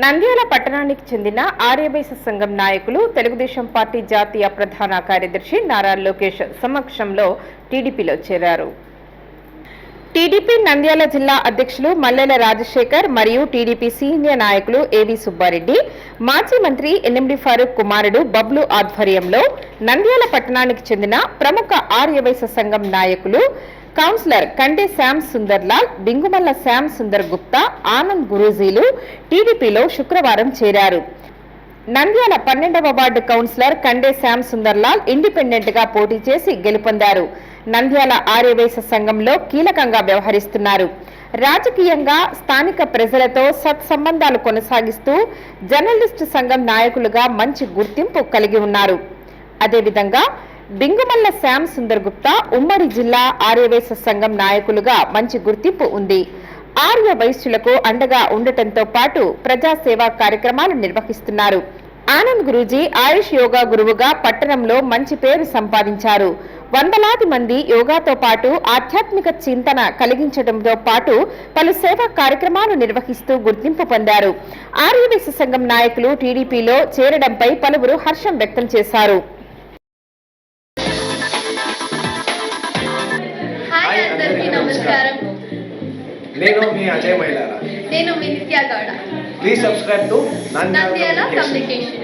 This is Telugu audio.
నంద్యాల పట్టణానికి చెందిన ఆర్యవైశ్య సంఘం నాయకులు తెలుగుదేశం పార్టీ జాతీయ ప్రధాన కార్యదర్శి నారా లోకేష్ సమక్షంలో టీడీపీలో చేరారు. టీడీపీ నంద్యాల జిల్లా అధ్యక్షులు మల్లెల రాజశేఖర్ మరియు టీడీపీ సీనియర్ నాయకులు ఏవి సుబ్బారెడ్డి మాజీ మంత్రి ఎన్ఎండి ఫారూక్ కుమారుడు బబ్లు ఆధ్వర్యంలో నంద్యాల పట్టణానికి చెందిన ప్రముఖ ఆర్యవైశ్య సంఘం నాయకులు కౌన్సిలర్ కండే శ్యామ్ సుందర్లాల్ బింగుమల్ల శ్యామ్ సుందర్ గుప్తా ఆనంద్ గురూజీలు టీడీపీలో శుక్రవారం చేరారు. నంద్యాల పన్నెండవ వార్డు కౌన్సిలర్ కండే శ్యామ్ సుందర్లాల్ ఇండిపెండెంట్గా పోటీ చేసి గెలుపొందారు. నంద్యాల ఆర్యవేశ సంఘంలో కీలకంగా వ్యవహరిస్తున్నారు. రాజకీయంగా స్థానిక ప్రజలతో సత్సంబంధాలు కొనసాగిస్తూ జర్నలిస్టు సంఘం నాయకులుగా మంచి గుర్తింపు కలిగి ఉన్నారు. అదేవిధంగా బింగుమల్ల శ్యామ్ సుందర్ గుప్తా ఉమ్మడి జిల్లా ఆర్యవేశ సంఘం నాయకులుగా మంచి గుర్తింపు ఉంది. ఆర్య వైశ్యులకు అండగా ఉండటంతో పాటు ప్రజాసేవా కార్యక్రమాలు నిర్వహిస్తున్నారు. ఆనంద్ గురూజీ ఆయుష్ యోగా గురువుగా పట్టణంలో మంచి పేరు సంపాదించారు. వందలాది మంది యోగాతో పాటు ఆధ్యాత్మిక చింతన కలిగించడంతో పాటు పలు సేవా కార్యక్రమాలు నిర్వహిస్తూ గుర్తింపు పొందారు. ఆర్యవేశ సంఘం నాయకులు టీడీపీలో చేరడంపై పలువురు హర్షం వ్యక్తం చేశారు. నమస్కారం నేను మీ అజయ్ మైలారా నేను మీ Nithya Gowda please subscribe to Nandyala communication